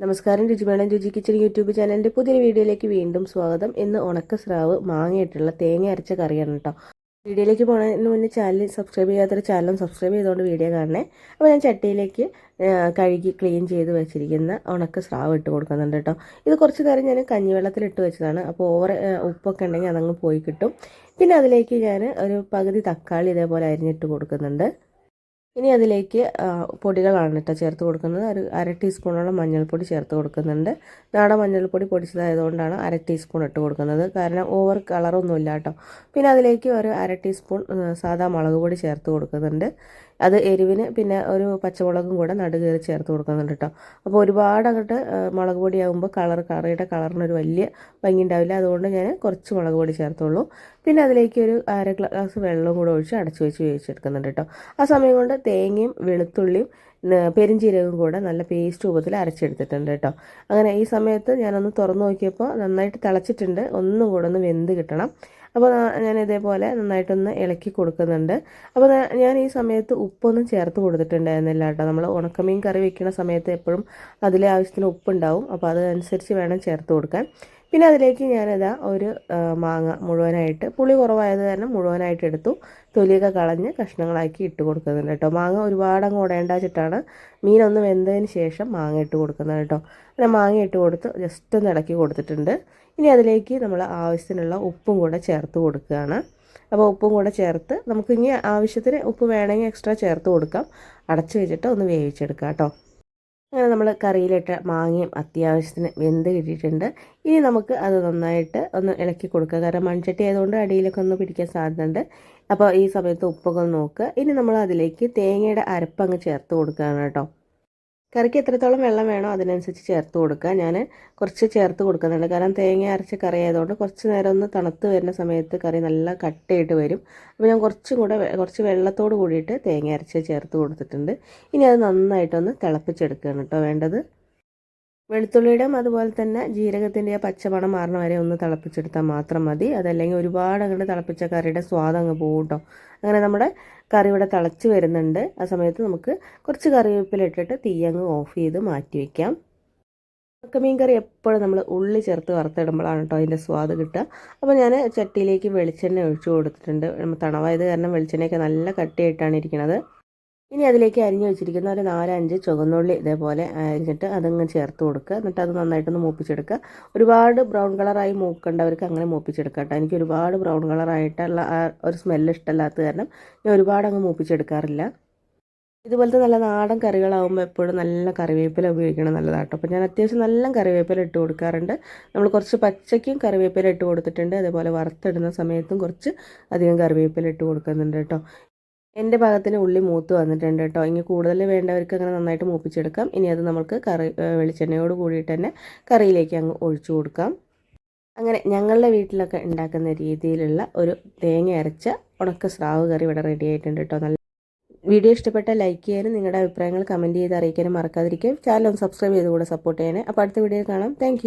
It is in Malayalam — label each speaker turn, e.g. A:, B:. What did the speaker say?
A: നമസ്കാരം രുചിമേളം രുചി കിച്ചൺ യൂട്യൂബ് ചാനലിന്റെ പുതിയൊരു വീഡിയോയിലേക്ക് വീണ്ടും സ്വാഗതം. ഇന്ന് ഉണക്ക സ്രാവ് മാങ്ങയിട്ടുള്ള തേങ്ങ അരച്ച കറിയാണ് കേട്ടോ. വീഡിയോയിലേക്ക് പോകുന്നതിന് മുന്നേ ചാനൽ സബ്സ്ക്രൈബ് ചെയ്യാത്തൊരു ചാനലും സബ്സ്ക്രൈബ് ചെയ്തുകൊണ്ട് വീഡിയോ കാണണേ. അപ്പോൾ ഞാൻ ചട്ടിയിലേക്ക് കഴുകി ക്ലീൻ ചെയ്ത് വെച്ചിരിക്കുന്ന ഉണക്ക സ്രാവ് ഇട്ട് കൊടുക്കുന്നുണ്ട് കേട്ടോ. ഇത് കുറച്ച് നേരം ഞാൻ കഞ്ഞിവെള്ളത്തിൽ ഇട്ട് വെച്ചതാണ്. അപ്പോൾ ഓവർ ഉപ്പൊക്കെ ഉണ്ടെങ്കിൽ അതങ്ങ് പോയി കിട്ടും. പിന്നെ അതിലേക്ക് ഞാൻ ഒരു പകുതി തക്കാളി ഇതേപോലെ അരിഞ്ഞിട്ട് കൊടുക്കുന്നുണ്ട്. ഇനി അതിലേക്ക് പൊടികളാണ് കേട്ടോ ചേർത്ത് കൊടുക്കുന്നത്. ഒരു അര ടീസ്പൂണോളം മഞ്ഞൾപ്പൊടി ചേർത്ത് കൊടുക്കുന്നുണ്ട്. നാടൻ മഞ്ഞൾപ്പൊടി പൊടിച്ചതായതുകൊണ്ടാണ് അര ടീസ്പൂൺ ഇട്ട് കൊടുക്കുന്നത്. കാരണം ഓവർ കളറൊന്നുമില്ല കേട്ടോ. പിന്നെ അതിലേക്ക് ഒരു അര ടീസ്പൂൺ സാധാ മുളക് പൊടി ചേർത്ത് കൊടുക്കുന്നുണ്ട്. അത് എരിവിന് പിന്നെ ഒരു പച്ചമുളകും കൂടെ നടുകയറി ചേർത്ത് കൊടുക്കുന്നുണ്ട് കേട്ടോ. അപ്പോൾ ഒരുപാട് അങ്ങോട്ട് മുളക് പൊടിയാകുമ്പോൾ കളർ കറിയുടെ കളറിനൊരു വലിയ ഭംഗി ഉണ്ടാവില്ല. അതുകൊണ്ട് ഞാൻ കുറച്ച് മുളക് പൊടി ചേർത്തുള്ളൂ. പിന്നെ അതിലേക്ക് ഒരു അര ഗ്ലാസ് വെള്ളവും കൂടെ ഒഴിച്ച് അടച്ചു വെച്ച് വേവിച്ചെടുക്കുന്നുണ്ട് കേട്ടോ. ആ സമയം കൊണ്ട് തേങ്ങയും വെളുത്തുള്ളിയും പെരിഞ്ചീരകം കൂടെ നല്ല പേസ്റ്റ് രൂപത്തിൽ അരച്ചെടുത്തിട്ടുണ്ട് കേട്ടോ. അങ്ങനെ ഈ സമയത്ത് ഞാനൊന്ന് തുറന്നു നോക്കിയപ്പോൾ നന്നായിട്ട് തിളച്ചിട്ടുണ്ട്. ഒന്നും കൂടെ ഒന്ന് വെന്ത് കിട്ടണം. അപ്പോൾ ഞാൻ ഇതേപോലെ നന്നായിട്ടൊന്ന് ഇളക്കി കൊടുക്കുന്നുണ്ട്. അപ്പോൾ ഞാൻ ഈ സമയത്ത് ഉപ്പൊന്നും ചേർത്ത് കൊടുത്തിട്ടുണ്ടായിരുന്നില്ല കേട്ടോ. നമ്മൾ ഉണക്കമീൻ കറി വെക്കുന്ന സമയത്ത് എപ്പോഴും അതിലെ ആവശ്യത്തിന് ഉപ്പുണ്ടാവും. അപ്പോൾ അതനുസരിച്ച് വേണം ചേർത്ത് കൊടുക്കാൻ. പിന്നെ അതിലേക്ക് ഞാനത് ഒരു മാങ്ങ മുഴുവനായിട്ട് പുളി കുറവായത് കാരണം മുഴുവനായിട്ട് എടുത്തു. തൊലിയൊക്കെ കളഞ്ഞ് കഷ്ണങ്ങളാക്കി ഇട്ട് കൊടുക്കുന്നുണ്ട് കേട്ടോ. മാങ്ങ ഒരുപാട് അങ്ങ് ഉടയേണ്ട വെച്ചിട്ടാണ് മീനൊന്ന് വെന്തതിന് ശേഷം മാങ്ങ ഇട്ട് കൊടുക്കുന്നത് കേട്ടോ. അങ്ങനെ മാങ്ങ ഇട്ട് കൊടുത്ത് ജസ്റ്റ് ഒന്ന് ഇളക്കി കൊടുത്തിട്ടുണ്ട്. ഇനി അതിലേക്ക് നമ്മൾ ആവശ്യത്തിനുള്ള ഉപ്പും കൂടെ ചേർത്ത് കൊടുക്കുകയാണ്. അപ്പോൾ ഉപ്പും കൂടെ ചേർത്ത് നമുക്ക് ഇനി ആവശ്യത്തിന് ഉപ്പ് വേണമെങ്കിൽ എക്സ്ട്രാ ചേർത്ത് കൊടുക്കാം. അടച്ചു വെച്ചിട്ട് ഒന്ന് വേവിച്ചെടുക്കാം കേട്ടോ. അങ്ങനെ നമ്മൾ കറിയിലിട്ട മാങ്ങയും അത്യാവശ്യത്തിന് വെന്ത് കിട്ടിയിട്ടുണ്ട്. ഇനി നമുക്ക് അത് നന്നായിട്ട് ഒന്ന് ഇളക്കി കൊടുക്കുക കാരണം മൺചട്ടി ആയതുകൊണ്ട് അടിയിലൊക്കെ ഒന്ന് പിടിക്കാൻ സാധ്യതയുണ്ട്. അപ്പോൾ ഈ സമയത്ത് ഉപ്പൊക്കെ ഒന്ന് നോക്കുക ഇനി നമ്മൾ അതിലേക്ക് തേങ്ങയുടെ അരപ്പങ്ങ് ചേർത്ത് കൊടുക്കുകയാണ് കേട്ടോ. കറിക്ക് എത്രത്തോളം വെള്ളം വേണോ അതിനനുസരിച്ച് ചേർത്ത് കൊടുക്കുക. ഞാൻ കുറച്ച് ചേർത്ത് കൊടുക്കുന്നുണ്ട്. കാരണം തേങ്ങ അരച്ച് കറി ആയതുകൊണ്ട് കുറച്ച് നേരം ഒന്ന് തണുത്ത് വരുന്ന സമയത്ത് കറി നല്ല കട്ടയായിട്ട് വരും. അപ്പോൾ ഞാൻ കുറച്ചും കൂടെ കുറച്ച് വെള്ളത്തോട് കൂടിയിട്ട് തേങ്ങ അരച്ച് ചേർത്ത് കൊടുത്തിട്ടുണ്ട്. ഇനി അത് നന്നായിട്ടൊന്ന് തിളപ്പിച്ചെടുക്കുകയാണ് കേട്ടോ വേണ്ടത്. വെളുത്തുള്ളിയുടെയും അതുപോലെ തന്നെ ജീരകത്തിന്റെ ആ പച്ചമണം മാറണ വരെ ഒന്ന് തിളപ്പിച്ചെടുത്താൽ മാത്രം മതി. അതല്ലെങ്കിൽ ഒരുപാട് അങ്ങോട്ട് തിളപ്പിച്ച കറിയുടെ സ്വാദം അങ്ങ് പോകും കേട്ടോ അങ്ങനെ നമ്മുടെ കറി ഇവിടെ തിളച്ച് വരുന്നുണ്ട്. ആ സമയത്ത് നമുക്ക് കുറച്ച് കറിവേപ്പില ഇട്ടിട്ട് തീ അങ്ങ് ഓഫ് ചെയ്ത് മാറ്റി വയ്ക്കാം മീൻ കറി എപ്പോഴും നമ്മൾ ഉള്ളി ചേർത്ത് വറുത്തിടുമ്പോഴാണ് കേട്ടോ അതിന്റെ സ്വാദ് കിട്ടുക. അപ്പോൾ ഞാൻ ചട്ടിയിലേക്ക് വെളിച്ചെണ്ണ ഒഴിച്ചു കൊടുത്തിട്ടുണ്ട്. തണവായത് കാരണം വെളിച്ചെണ്ണയൊക്കെ നല്ല കട്ടിയായിട്ടാണ് ഇരിക്കുന്നത് ഇനി അതിലേക്ക് അരിഞ്ഞു വെച്ചിരിക്കുന്ന ഒരു നാലഞ്ച് ചുവന്നുള്ളി ഇതേപോലെ അരിഞ്ഞിട്ട് അതങ്ങ് ചേർത്ത് കൊടുക്കുക. എന്നിട്ട് അത് നന്നായിട്ടൊന്ന് മൂപ്പിച്ചെടുക്കുക. ഒരുപാട് ബ്രൗൺ കളറായി മൂക്കേണ്ടവർക്ക് അങ്ങനെ മൂപ്പിച്ചെടുക്കുക കേട്ടോ. എനിക്ക് ഒരുപാട് ബ്രൗൺ കളറായിട്ടുള്ള ആ ഒരു സ്മെല്ല് ഇഷ്ടമല്ലാത്ത കാരണം ഞാൻ ഒരുപാട് അങ്ങ് മൂപ്പിച്ചെടുക്കാറില്ല. ഇതുപോലത്തെ നല്ല നാടൻ കറികളാകുമ്പോൾ എപ്പോഴും നല്ല കറിവേപ്പില ഉപയോഗിക്കണം നല്ലതാട്ടോ അപ്പോൾ ഞാൻ അത്യാവശ്യം നല്ല കറിവേപ്പില ഇട്ട് കൊടുക്കാറുണ്ട്. നമ്മൾ കുറച്ച് പച്ചയ്ക്കും കറിവേപ്പില ഇട്ട് കൊടുത്തിട്ടുണ്ട്. അതേപോലെ വറുത്തിടുന്ന സമയത്തും കുറച്ച് അധികം കറിവേപ്പില ഇട്ട് കൊടുക്കുന്നുണ്ട് കേട്ടോ. എന്റെ ഭാഗത്തിന് ഉള്ളി മൂത്ത് വന്നിട്ടുണ്ട് കേട്ടോ. ഇനി കൂടുതൽ വേണ്ടവർക്ക് അങ്ങനെ നന്നായിട്ട് മൂപ്പിച്ചെടുക്കാം. ഇനി അത് നമുക്ക് കറി വെളിച്ചെണ്ണയോട് കൂടിയിട്ട് തന്നെ കറിയിലേക്ക് അങ്ങ് ഒഴിച്ചു കൊടുക്കാം. അങ്ങനെ ഞങ്ങളുടെ വീട്ടിലൊക്കെ ഉണ്ടാക്കുന്ന രീതിയിലുള്ള ഒരു തേങ്ങ അരച്ച ഉണക്ക സ്രാവ് കറി ഇവിടെ റെഡി ആയിട്ടുണ്ട് കേട്ടോ. നല്ല വീഡിയോ ഇഷ്ടപ്പെട്ട ലൈക്ക് ചെയ്യാനും നിങ്ങളുടെ അഭിപ്രായങ്ങൾ കമന്റ് ചെയ്ത് അറിയിക്കാനും മറക്കാതിരിക്കും ചാനൽ ഒന്ന് സബ്സ്ക്രൈബ് ചെയ്ത് കൂടെ സപ്പോർട്ട് ചെയ്യാനും. അപ്പോൾ അടുത്ത വീഡിയോ കാണാം. താങ്ക്